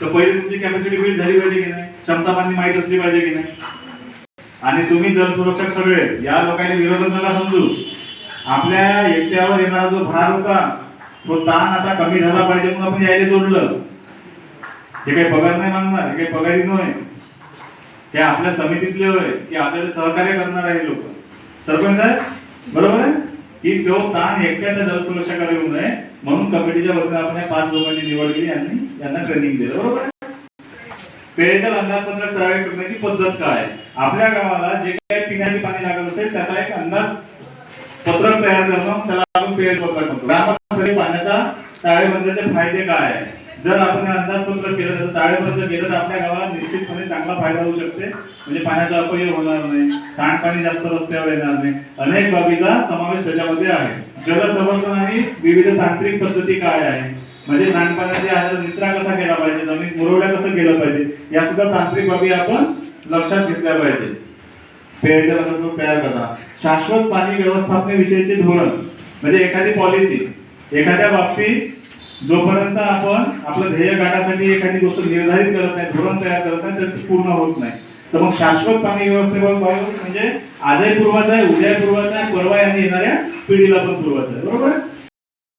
तर पहिले तुमची कॅपॅसिटी बिल्ड झाली पाहिजे की नाही? क्षमता मान्य माहीत असली पाहिजे की नाही? आणि तुम्ही जल सुरक्षक सगळे या लोकांनी विरोधात नका समजू. आपल्या एकट्यावर येणारा जो भार होता तो ताण आता कमी झाला पाहिजे म्हणून आपण यायला जोडलं. हे काही पगार नाही मागणार हे काही पगारी नव्हे. ते आपल्या समितीतले होय की आपल्याला सहकार्य करणार आहे लोक. सरपंच साहेब बरोबर आहे? की तो ताण एकट्याच्या जलसुरक्षाकडे येऊ नये म्हणून कमिटीच्या वतीने आपण या पाच लोकांची निवड केली आणि यांना ट्रेनिंग दिलं. बरोबर पेयजल अंदाजपत्रक तयार करण्याची पद्धत काय? आहे? आपल्या गावाला जे काही पिण्याचे पाणी लागत असेल त्याचा एक अंदाज पत्रक तयार करणं त्याला आपण पेयजल पत्रक म्हणतो. ग्रामस्थानी पाण्याचा टाळेबंदीचे फायदे काय? आहे जर आपण अंदाजपत्रक केलं तर ताळेबंद केलं तर आपल्या गावाला निश्चितपणे चांगला फायदा होऊ शकते. म्हणजे पाण्याचा अपय होणार नाही सांडपाणी जास्त रस्त्यावर येणार नाही. अनेक बाबीचा समावेश त्याच्यामध्ये आहे. जलसंवर्धन आणि विविध तांत्रिक पद्धती काय आहे? म्हणजे सांडपाण्याचे निचरा कसा केला पाहिजे जमीन मुरवड्या कसं केलं पाहिजे या सुद्धा तांत्रिक बाबी आपण लक्षात घेतल्या पाहिजे. पेयजल तयार करा शाश्वत पाणी व्यवस्थापनेविषयीचे धोरण. म्हणजे एखादी पॉलिसी एखाद्या बाबतीत जोपर्यंत आपण आपलं ध्येय गाठासाठी एखादी गोष्ट निर्धारित करत नाही धोरण तयार करत नाही तर ती पूर्ण होत नाही तर मग शाश्वत पाणी व्यवस्थेवर म्हणजे आजही पूर्वाचा आहे उद्या पूर्वाचा आहे परवा आणि येणाऱ्या पिढीला पण पूर्वाचा आहे बरोबर आहे?